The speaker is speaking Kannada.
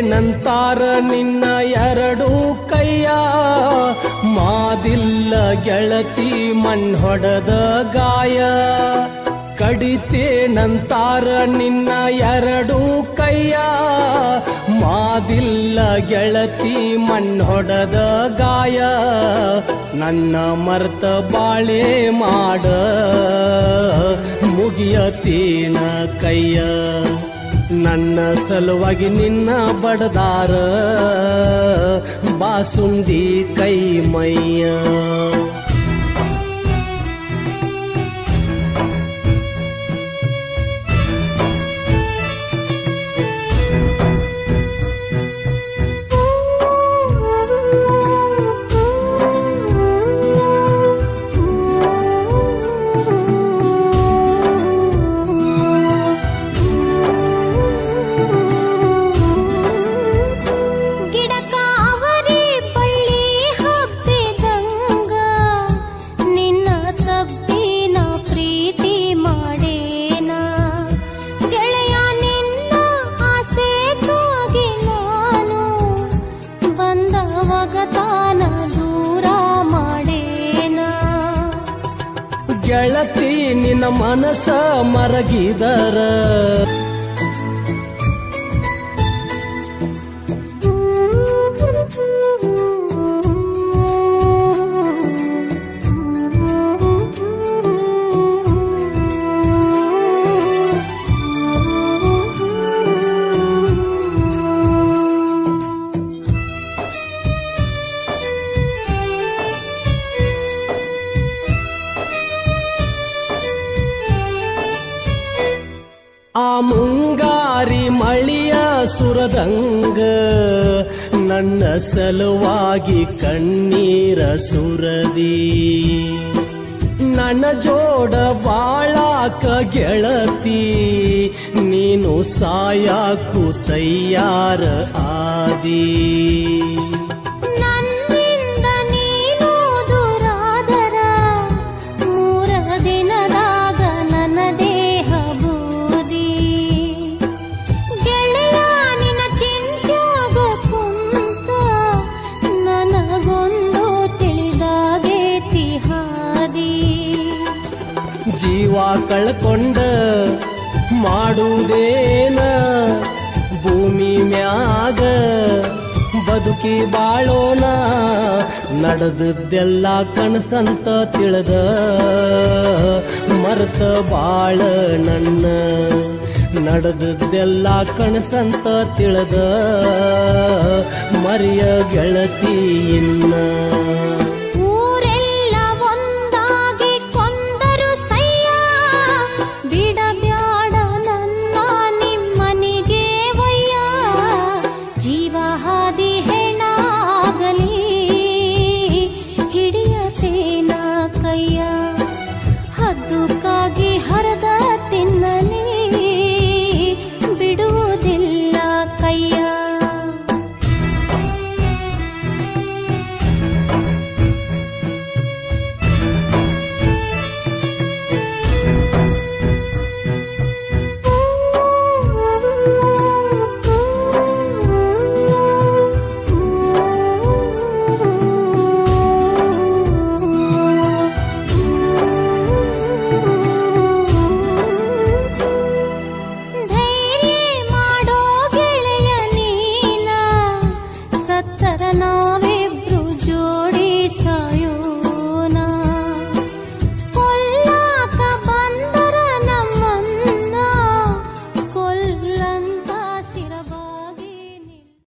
ನಂತಾರ ನಿನ್ನ ಎರಡು ಕೈಯ. ಮಾದಿಲ್ಲ ಗೆಳತಿ ಮಣ್ ಹೊಡೆದ ಗಾಯ. ಕಡಿತೆ ನಂತಾರ ನಿನ್ನ ಎರಡು ಕೈಯ. ಮಾದಿಲ್ಲ ಗೆಳತಿ ಮಣ್ ಹೊಡೆದ ಗಾಯ. ನನ್ನ ಮರ್ತ ಬಾಳೆ ಮಾಡ. ಮುಗಿಯತೀನ ಕೈಯ. ನನ್ನ ಸಲುವಾಗಿ ನಿನ್ನ ಬಡದಾರ ಬಾಸುಂದಿ ಕೈ ಮೈಯ ಗೆಳತಿ ನಿನ್ನ ಮನಸ ಮರಗಿದರ. ಸುರದಂಗ ನನ್ನ ಸಲುವಾಗಿ ಕಣ್ಣೀರ ಸುರದಿ. ನನ್ನ ಜೋಡ ಬಾಳಾಕ ಗೆಳತಿ ನೀನು ಸಾಯಾಕು ತಯ್ಯಾರ ಆದಿ. ಜೀವ ಕಳ್ಕೊಂಡ ಮಾಡುವುದೇನ? ಭೂಮಿ ಮ್ಯಾಗ ಬದುಕಿ ಬಾಳೋಣ ನಡೆದದ್ದೆಲ್ಲ ಕನಸಂತ ತಿಳಿದ ಮರ್ತ ಬಾಳ ನನ್ನ. ನಡೆದದ್ದೆಲ್ಲ ಕನಸಂತ ತಿಳಿದ ಮರಿಯ ಗೆಳತಿ ಇನ್ನ.